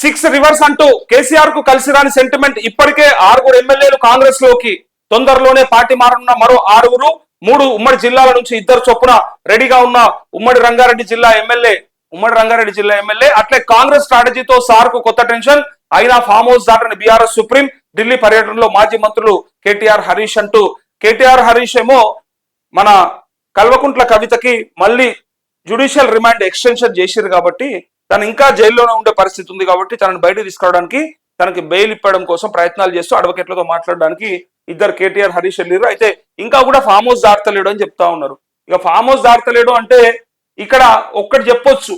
Six reverse అంటూ కేసీఆర్కు కలిసి రాని సెంటిమెంట్ ఇప్పటికే ఆరుగురు ఎమ్మెల్యేలు కాంగ్రెస్లోకి తొందరలోనే పార్టీ మారనున్న మరో ఆరుగురు మూడు ఉమ్మడి జిల్లాల నుంచి ఇద్దరు చొప్పున రెడీగా ఉన్న ఉమ్మడి రంగారెడ్డి జిల్లా ఎమ్మెల్యే ఉమ్మడి రంగారెడ్డి జిల్లా ఎమ్మెల్యే అట్లే కాంగ్రెస్ స్ట్రాటజీతో సార్కు కొత్త టెన్షన్ అయినా ఫామ్ హౌస్ దాటని బీఆర్ఎస్ సుప్రీం ఢిల్లీ పర్యటనలో మాజీ మంత్రులు కేటీఆర్ హరీష్ అంటూ. కేటీఆర్ హరీష్ ఏమో మన కల్వకుంట్ల కవితకి మళ్ళీ జ్యుడిషియల్ రిమాండ్ ఎక్స్టెన్షన్ చేసిరు కాబట్టి తను ఇంకా జైల్లోనే ఉండే పరిస్థితి ఉంది కాబట్టి తనని బయటకు తీసుకురావడానికి తనకి బెయిల్ ఇప్పడం కోసం ప్రయత్నాలు చేస్తూ అడ్వకేట్లతో మాట్లాడడానికి ఇద్దరు కేటీఆర్ హరీష్ వెళ్ళారు అయితే ఇంకా కూడా ఫామ్ హౌస్ దాడతలేడు అని చెప్తా ఉన్నారు. ఇక ఫామ్ హౌస్ దాడతలేడు అంటే ఇక్కడ ఒక్కటి చెప్పొచ్చు.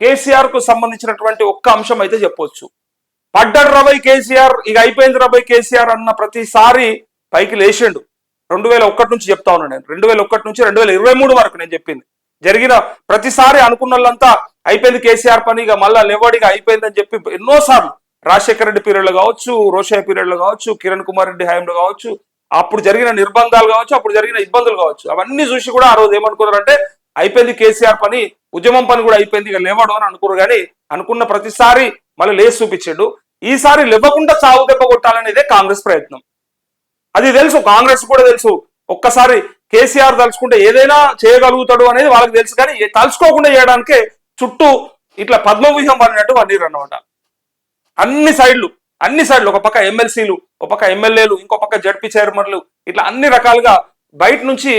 కేసీఆర్కు సంబంధించినటువంటి ఒక్క అంశం అయితే చెప్పొచ్చు. పడ్డాడు రబై కేసీఆర్ ఇక అయిపోయింది రబై కేసీఆర్ అన్న ప్రతిసారి పైకి లేచిండు. రెండు వేల ఒకటి నుంచి చెప్తా ఉన్నాను నేను. రెండు వేల ఒకటి నుంచి రెండు వేల ఇరవై మూడు వరకు నేను చెప్పింది. జరిగిన ప్రతిసారి అనుకున్న వాళ్ళంతా అయిపోయింది కేసీఆర్ పని ఇక మళ్ళా లేవాడిగా అయిపోయిందని చెప్పి ఎన్నోసార్లు రాజశేఖర రెడ్డి పీరియడ్లో కావచ్చు రోషయ్య పీరియడ్లో కావచ్చు కిరణ్ కుమార్ రెడ్డి హయాంలో కావచ్చు అప్పుడు జరిగిన నిర్బంధాలు కావచ్చు అప్పుడు జరిగిన ఇబ్బందులు కావచ్చు అవన్నీ చూసి కూడా ఆ రోజు ఏమనుకున్నారంటే అయిపోయింది కేసీఆర్ పని ఉద్యమం పని కూడా అయిపోయింది ఇక లేవాడు అని అనుకున్నారు కానీ అనుకున్న ప్రతిసారి మళ్ళీ లేచి చూపించాడు. ఈసారి లేవకుండా చావు దెబ్బ కొట్టాలనేదే కాంగ్రెస్ ప్రయత్నం. అది తెలుసు కాంగ్రెస్ కూడా తెలుసు. ఒక్కసారి కేసీఆర్ తలుచుకుంటే ఏదైనా చేయగలుగుతాడు అనేది వాళ్ళకి తెలుసు కానీ తలుచుకోకుండా చేయడానికే చుట్టూ ఇట్లా పద్మవ్యూహం పడినట్టు పన్నీరు అనమాట అన్ని సైడ్లు అన్ని సైడ్లు ఒక పక్క ఎమ్మెల్సీలు ఒక పక్క ఎమ్మెల్యేలు ఇంకో పక్క జడ్పీ చైర్మన్లు ఇట్లా అన్ని రకాలుగా బయట నుంచి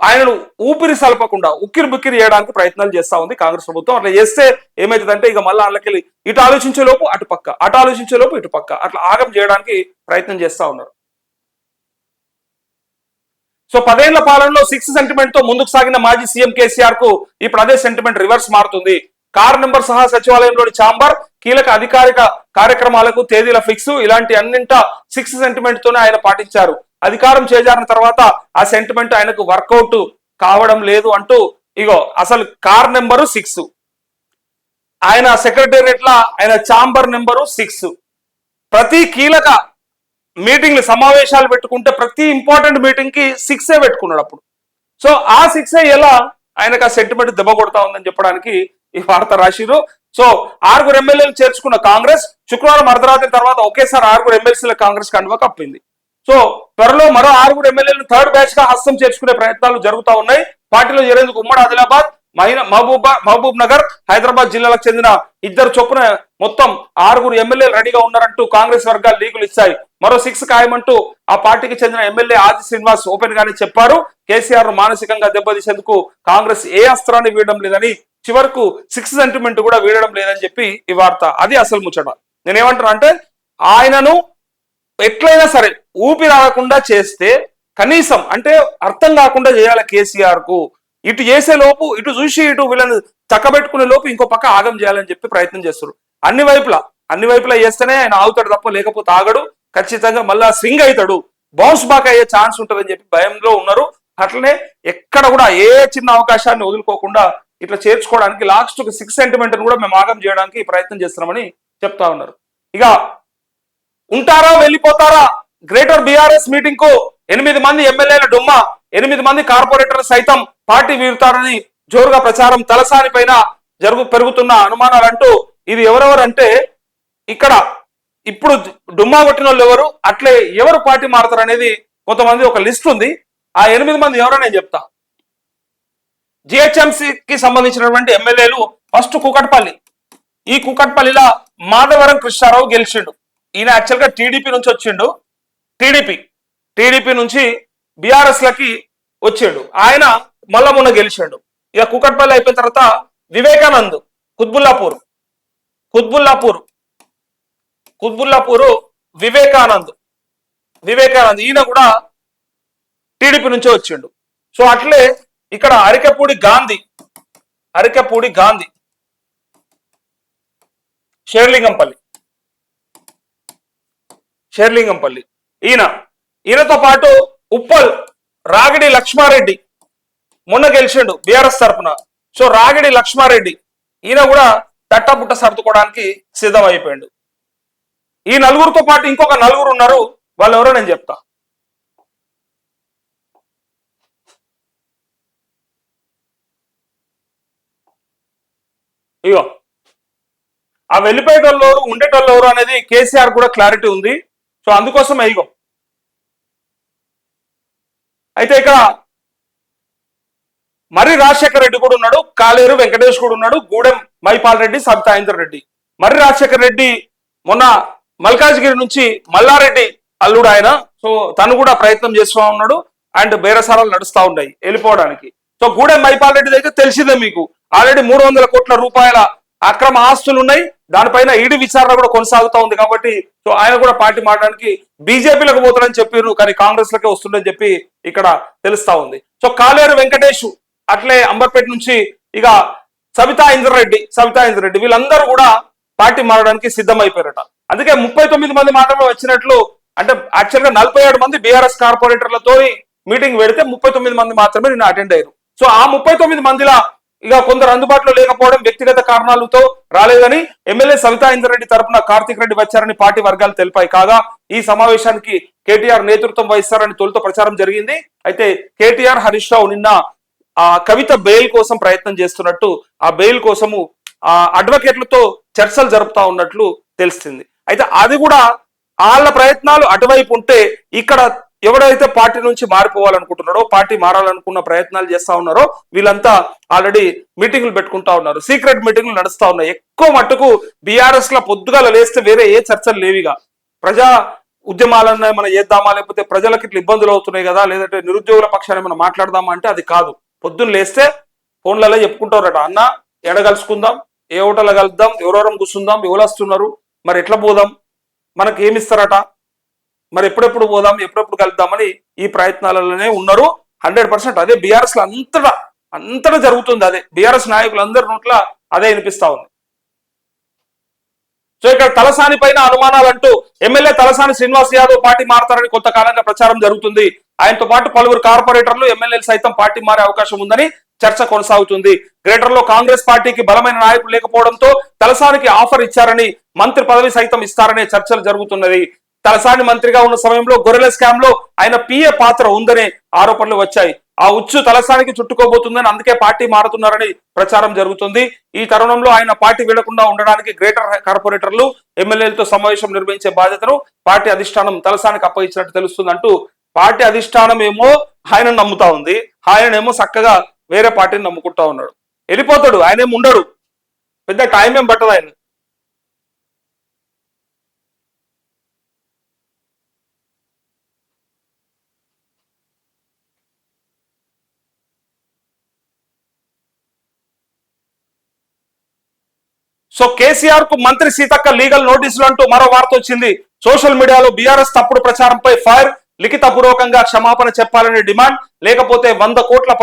ఆయనను ఊపిరి సలపకుండా ఉక్కిరి బుక్కిరి చేయడానికి ప్రయత్నాలు చేస్తా ఉంది కాంగ్రెస్ ప్రభుత్వం. అట్లా చేస్తే ఏమైతుందంటే ఇక మళ్ళీ వాళ్ళకెళ్ళి ఇటు ఆలోచించే లోపు అటు పక్క అటు ఆలోచించే లోపు ఇటు పక్క అట్లా ఆగం చేయడానికి ప్రయత్నం చేస్తా ఉన్నారు. సో పదేళ్ళ పాలనలో సిక్స్ సెంటిమెంట్తో ముందుకు సాగిన మాజీ సీఎం కేసీఆర్కు ఇప్పుడు అదే సెంటిమెంట్ రివర్స్ మారుతుంది. కార్ నెంబర్ సహా సచివాలయంలోని చాంబర్ కీలక అధికారిక కార్యక్రమాలకు తేదీల ఫిక్స్ ఇలాంటి అన్నింట సిక్స్ సెంటిమెంట్ తోనే ఆయన పాటించారు. అధికారం చేజారిన తర్వాత ఆ సెంటిమెంట్ ఆయనకు వర్కౌట్ కావడం లేదు అంటూ ఇగో అసలు కార్ నెంబరు సిక్స్ ఆయన సెక్రటేరియట్ల ఆయన చాంబర్ నెంబరు సిక్స్ ప్రతి కీలక మీటింగ్లు సమావేశాలు పెట్టుకుంటే ప్రతి ఇంపార్టెంట్ మీటింగ్కి సిక్సే పెట్టుకున్నాడు అప్పుడు. సో ఆ సిక్సే ఎలా ఆయనకు ఆ సెంటిమెంట్ దెబ్బ కొడతా ఉందని చెప్పడానికి ఈ వార్త రాసిరు సో ఆరుగురు ఎమ్మెల్యేలు చేర్చుకున్న కాంగ్రెస్ శుక్రవారం అర్ధరాత్రి తర్వాత ఒకేసారి ఆరుగురు ఎమ్మెల్సీల కాంగ్రెస్ కండువా కప్పింది. సో త్వరలో మరో ఆరుగురు ఎమ్మెల్యేలు థర్డ్ బ్యాచ్గా హస్తం చేర్చుకునే ప్రయత్నాలు జరుగుతా ఉన్నాయి. పార్టీలో చేరేందుకు ఉమ్మడి ఆదిలాబాద్ మహిళ మహబూబా మహబూబ్ నగర్ హైదరాబాద్ జిల్లాలకు చెందిన ఇద్దరు చొప్పున మొత్తం ఆరుగురు ఎమ్మెల్యేలు రెడీగా ఉన్నారంటూ కాంగ్రెస్ వర్గాలు లీకులు ఇచ్చాయి. మరో సిక్స్ ఖాయమంటూ ఆ పార్టీకి చెందిన ఎమ్మెల్యే ఆది శ్రీనివాస్ ఓపెన్ గానే చెప్పారు. కేసీఆర్ను మానసికంగా దెబ్బతీసేందుకు కాంగ్రెస్ ఏ అస్త్రాన్ని వీడడం లేదని చివరకు సిక్స్ సెంటిమెంట్ కూడా వీడడం లేదని చెప్పి ఈ వార్త. అది అసలు ముచ్చట. నేనేమంటున్నా అంటే ఆయనను ఎట్లయినా సరే ఊపిరి ఆగకుండా చేస్తే కనీసం అంటే అర్థం కాకుండా చేయాలి కేసీఆర్కు ఇటు చేసే లోపు ఇటు చూసి ఇటు వీళ్ళని చక్కబెట్టుకునే లోపు ఇంకో పక్క ఆగం చేయాలని చెప్పి ప్రయత్నం చేస్తారు అన్ని వైపులా అన్ని వైపులా చేస్తేనే ఆయన ఆగుతాడు తప్ప లేకపోతే ఆగడు. ఖచ్చితంగా మళ్ళా స్వింగ్ అవుతాడు. బౌన్స్ బాక్ అయ్యే ఛాన్స్ ఉంటుందని చెప్పి భయంలో ఉన్నారు. అట్లనే ఎక్కడ కూడా ఏ చిన్న అవకాశాన్ని వదులుకోకుండా ఇట్లా చేర్చుకోవడానికి లాస్ట్ ఒక సిక్స్ సెంటిమెంట్ కూడా మేము ఆగం చేయడానికి ప్రయత్నం చేస్తున్నామని చెప్తా ఉన్నారు. ఇక ఉంటారా వెళ్ళిపోతారా? గ్రేటర్ బీఆర్ఎస్ మీటింగ్కు ఎనిమిది మంది ఎమ్మెల్యేల డొమ్మ ఎనిమిది మంది కార్పొరేటర్లు సైతం పార్టీ వీరుతారని జోరుగా ప్రచారం తలసాని పైన జరుగు పెరుగుతున్న అనుమానాలు అంటూ ఇది ఎవరెవరంటే ఇక్కడ ఇప్పుడు డుమ్మా కొట్టిన వాళ్ళు ఎవరు? అట్లే ఎవరు పార్టీ మారుతారు అనేది కొంతమంది ఒక లిస్ట్ ఉంది. ఆ ఎనిమిది మంది ఎవరో నేను చెప్తా. GHMC కి సంబంధించినటువంటి ఎమ్మెల్యేలు ఫస్ట్ కుకట్పల్లి. ఈ కుకట్పల్లిలో మాధవరం కృష్ణారావు గెలిచిండు. ఈయన యాక్చువల్గా టీడీపీ నుంచి వచ్చిండు. టీడీపీ. టీడీపీ నుంచి బీఆర్ఎస్ లకి వచ్చాడు. ఆయన మళ్ళా మొన్న గెలిచాడు. ఇక కుకట్పల్లి అయిపోయిన తర్వాత వివేకానంద్ కుత్బుల్లాపూర్. కుత్బుల్లాపూర్. కుత్బుల్లాపూరు వివేకానంద్ వివేకానంద్. ఈయన కూడా టీడీపీ నుంచే వచ్చిండు. సో అట్లే ఇక్కడ అరికపూడి గాంధీ అరికపూడి గాంధీ షేర్లింగంపల్లి షేర్లింగంపల్లి. ఈయన ఈయనతో పాటు ఉప్పల్ రాగిడి లక్ష్మారెడ్డి మొన్న గెలిచిండు బీఆర్ఎస్ తరఫున సో రాగిడి లక్ష్మారెడ్డి ఈయన కూడా తట్టబుట్ట సర్దుకోవడానికి సిద్ధం అయిపోయాడు ఈ నలుగురితో పాటు ఇంకొక నలుగురు ఉన్నారు. వాళ్ళు ఎవరో నేను చెప్తా. ఇగో ఆ వెళ్ళిపోయేటోళ్ళు ఎవరు ఉండేటోళ్ళు ఎవరు అనేది కేసీఆర్ కూడా క్లారిటీ ఉంది. సో అందుకోసం ఇగో. అయితే ఇక్కడ మర్రి రాజశేఖర రెడ్డి కూడా ఉన్నాడు కాలేరు వెంకటేష్ కూడా ఉన్నాడు గూడెం మైపాల్ రెడ్డి సబితాయిందర్ రెడ్డి. మర్రి రాజశేఖర రెడ్డి మొన్న మల్కాజ్గిరి నుంచి మల్లారెడ్డి అల్లుడు ఆయన. సో తను కూడా ప్రయత్నం చేస్తూ ఉన్నాడు అండ్ బేరసారాలు నడుస్తూ ఉన్నాయి వెళ్ళిపోవడానికి. సో గూడెం మైపాల్ రెడ్డి అయితే తెలిసిందే మీకు. ఆల్రెడీ మూడు వందల కోట్ల రూపాయల అక్రమ ఆస్తులు ఉన్నాయి. దానిపైన ఈడీ విచారణ కూడా కొనసాగుతూ ఉంది కాబట్టి సో ఆయన కూడా పార్టీ మారడానికి బీజేపీలకు పోతారని చెప్పారు కానీ కాంగ్రెస్ లకే వస్తుందని చెప్పి ఇక్కడ తెలుస్తా ఉంది. సో కాలేరు వెంకటేష్ అట్లే అంబర్పేట నుంచి ఇక సవితా ఇంద్రరెడ్డి సవితా ఇంద్రరెడ్డి వీళ్ళందరూ కూడా పార్టీ మారడానికి సిద్ధమైపోయారట. అందుకే ముప్పై తొమ్మిది మంది మాత్రమే వచ్చినట్లు అంటే యాక్చువల్గా నలభై ఏడు మంది బీఆర్ఎస్ కార్పొరేటర్లతో మీటింగ్ పెడితే ముప్పై తొమ్మిది మంది మాత్రమే నిన్న అటెండ్ అయ్యారు. సో ఆ ముప్పై తొమ్మిది మందిలా ఇక కొందరు అందుబాటులో లేకపోవడం వ్యక్తిగత కారణాలతో రాలేదని ఎమ్మెల్యే సవితా ఇంద్రరెడ్డి తరపున కార్తీక్ రెడ్డి వచ్చారని పార్టీ వర్గాలు తెలిపాయి. కాగా ఈ సమావేశానికి కేటీఆర్ నేతృత్వం వహిస్తారని తొలుత ప్రచారం జరిగింది. అయితే కేటీఆర్ హరీష్ రావు నిన్న ఆ కవిత బెయిల్ కోసం ప్రయత్నం చేస్తున్నట్టు ఆ బెయిల్ కోసము ఆ అడ్వకేట్లతో చర్చలు జరుపుతా ఉన్నట్లు తెలిసింది అయితే అది కూడా వాళ్ళ ప్రయత్నాలు అటువైపు ఉంటే ఇక్కడ ఎవడైతే పార్టీ నుంచి మారిపోవాలనుకుంటున్నారో పార్టీ మారాలనుకున్న ప్రయత్నాలు చేస్తా ఉన్నారో వీళ్ళంతా ఆల్రెడీ మీటింగ్లు పెట్టుకుంటా ఉన్నారు. సీక్రెట్ మీటింగ్లు నడుస్తా ఉన్నాయి. ఎక్కువ మట్టుకు బీఆర్ఎస్లో పొద్దుగాల లేస్తే వేరే ఏ చర్చలు లేవిగా ప్రజా ఉద్యమాలన్నా మనం చేద్దామా లేకపోతే ప్రజలకు ఇట్లా ఇబ్బందులు అవుతున్నాయి కదా లేదంటే నిరుద్యోగుల పక్షాన్ని మనం మాట్లాడదామా అంటే అది కాదు. పొద్దున్న లేస్తే ఫోన్లలో చెప్పుకుంటారట అన్న ఎడగలుసుకుందాం ఏ హోటల్లో కలుద్దాం ఎవరెవరం కూర్చుందాం ఎవరు వస్తున్నారు మరి ఎట్లా పోదాం? మనకి ఏమి ఇస్తారట? మరి ఎప్పుడెప్పుడు పోదాం? ఎప్పుడెప్పుడు కలుద్దామని ఈ ప్రయత్నాలలోనే ఉన్నారు. హండ్రెడ్ పర్సెంట్ అదే బీఆర్ఎస్లో అంతటా అంతటా జరుగుతుంది అదే. బీఆర్ఎస్ నాయకులందరి నోట్ల అదే వినిపిస్తా ఉంది. సో ఇక్కడ తలసాని పైన అనుమానాలు అంటూ ఎమ్మెల్యే తలసాని శ్రీనివాస్ యాదవ్ పార్టీ మారతారని కొంతకాలంగా ప్రచారం జరుగుతుంది. ఆయనతో పాటు పలువురు కార్పొరేటర్లు ఎమ్మెల్యేలు సైతం పార్టీ మారే అవకాశం ఉందని చర్చ కొనసాగుతుంది. గ్రేటర్లో కాంగ్రెస్ పార్టీకి బలమైన నాయకులు లేకపోవడంతో తలసానికి ఆఫర్ ఇచ్చారని మంత్రి పదవి సైతం ఇస్తారనే చర్చలు జరుగుతున్నది. తలసాని మంత్రిగా ఉన్న సమయంలో గొర్రెల స్కామ్లో ఆయన పిఏ పాత్ర ఉందనే ఆరోపణలు వచ్చాయి. ఆ ఉచ్చు తలసానికి చుట్టుకోబోతుందని అందుకే పార్టీ మారుతున్నారని ప్రచారం జరుగుతుంది. ఈ తరుణంలో ఆయన పార్టీ వీడకుండా ఉండడానికి గ్రేటర్ కార్పొరేటర్లు ఎమ్మెల్యేలతో సమావేశం నిర్వహించే బాధ్యతను పార్టీ అధిష్టానం తలసానికి అప్పగించినట్టు తెలుస్తుందంటూ పార్టీ అధిష్టానం ఏమో ఆయన నమ్ముతా ఉంది. ఆయనేమో చక్కగా వేరే పార్టీని నమ్ముకుంటా ఉన్నాడు. వెళ్ళిపోతాడు ఆయన ఏమి ఉండడు పెద్ద టైం ఏం పట్టదు ఆయన సో కేసీఆర్కు మంత్రి సీతక్క లీగల్ నోటీసులు అంటూ మరో వార్త వచ్చింది. సోషల్ మీడియాలో బీఆర్ఎస్ తప్పుడు ప్రచారంపై ఫైర్ లిఖిత పూర్వకంగా క్షమాపణ చెప్పాలనే డిమాండ్ లేకపోతే వంద కోట్ల